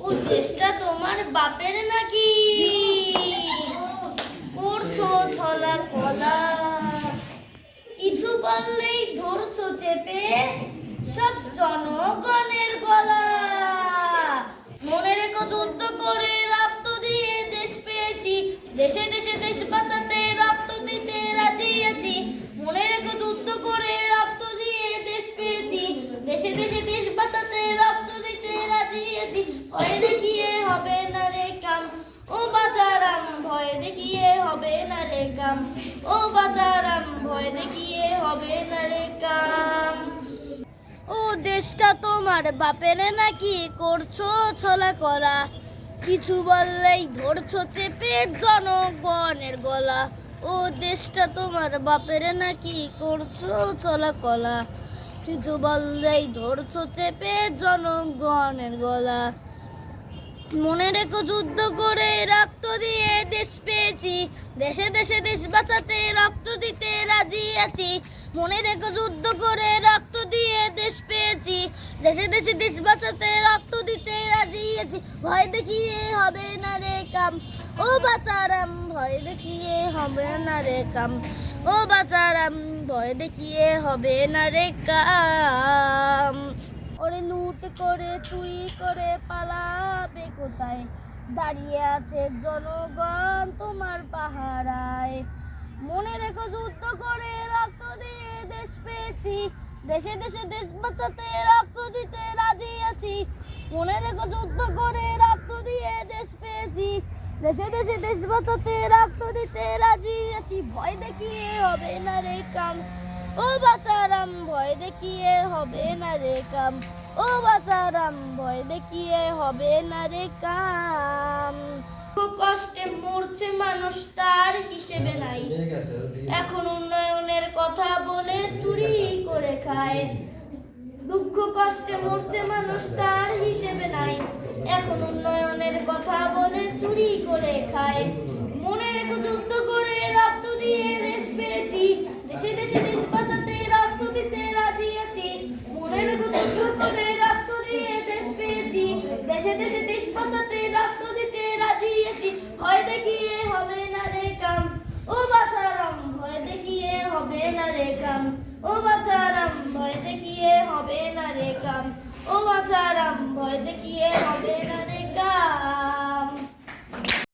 ও দেশটা তোমার বাপের নাকি? করছ ছলা কলা। কিছু বললেই ধরছো চেপে, সব জনগণের গলা। মনে রেখো যুদ্ধ করে রক্ত দিয়ে দেশ পেয়েছি। দেশে দেশে দেশ বাঁচাতে ভয় দেখিয়ে হবে না রে কাম। ও বাজারাম ভয় দেখিয়ে হবে না রে কাম। ও বাজারাম ভয় দেখিয়ে হবে না রে কাম। ও দেশটা তোমার বাপের নাকি করছ ছলা কলা। কিছু বললেই ধরছো চেপে জনগণের গলা। ও দেশটা তোমার বাপের নাকি করছ ছলা কলা। কিছু বললেই ধরছো চেপে জনগণের গলা। মনে রেখো যুদ্ধ করে রক্ত দিয়ে দেশ পেয়েছি। দেশে দেশে দেশ বাঁচাতে রক্ত দিতে রাজি আছি। মনে রেখো যুদ্ধ করে রক্ত দিয়ে দেশ পেয়েছি। দেশে দেশে দেশ বাঁচাতে রক্ত দিতে রাজি আছি। ভয় দেখিয়ে হবে না রে কাম। ও বাচারাম, ভয় দেখিয়ে হবে না রে কাম। ও বাচারাম, ভয় দেখিয়ে হবে না রে কাম। ওরে লুট করে, চুরি করে পালাবে কোথায় দাঁড়িয়ে আছে জনগণ তোমার পাহারায়? মনে রেখো যুদ্ধ করে রক্ত দিয়ে দেশ পেয়েছি। দেশে দেশে দেশ বাঁচাতে রক্ত দিতে রাজি আছি। মনে রেখো যুদ্ধ করে রক্ত দিয়ে দেশ পেয়েছি। দেশে দেশে দেশ বাঁচাতে রক্ত দিতে রাজি আছি। ভয় দেখিয়ে হবে না রে কাম। ও বাচারাম, ভয় দেখিয়ে হবে না রে কাম। ও বাজারাম ভয় দেখিয়ে হবে না রে কাম কষ্টে মরছে মানুষ তার হিসেবে নাই। এখন উন্নয়নের কথা বলে চুরি করে খায়। দুঃখ কষ্টে মরছে মানুষ তার হিসেবে নাই। এখন উন্নয়নের কথা বলে চুরি করে খায়। মনে রেখো যুদ্ধ করে রক্ত দিয়ে না রে কাম। ও বাছারাম ভয় দেখিয়ে হবে না রে কাম। ও বাছারাম ভয় দেখিয়ে হবে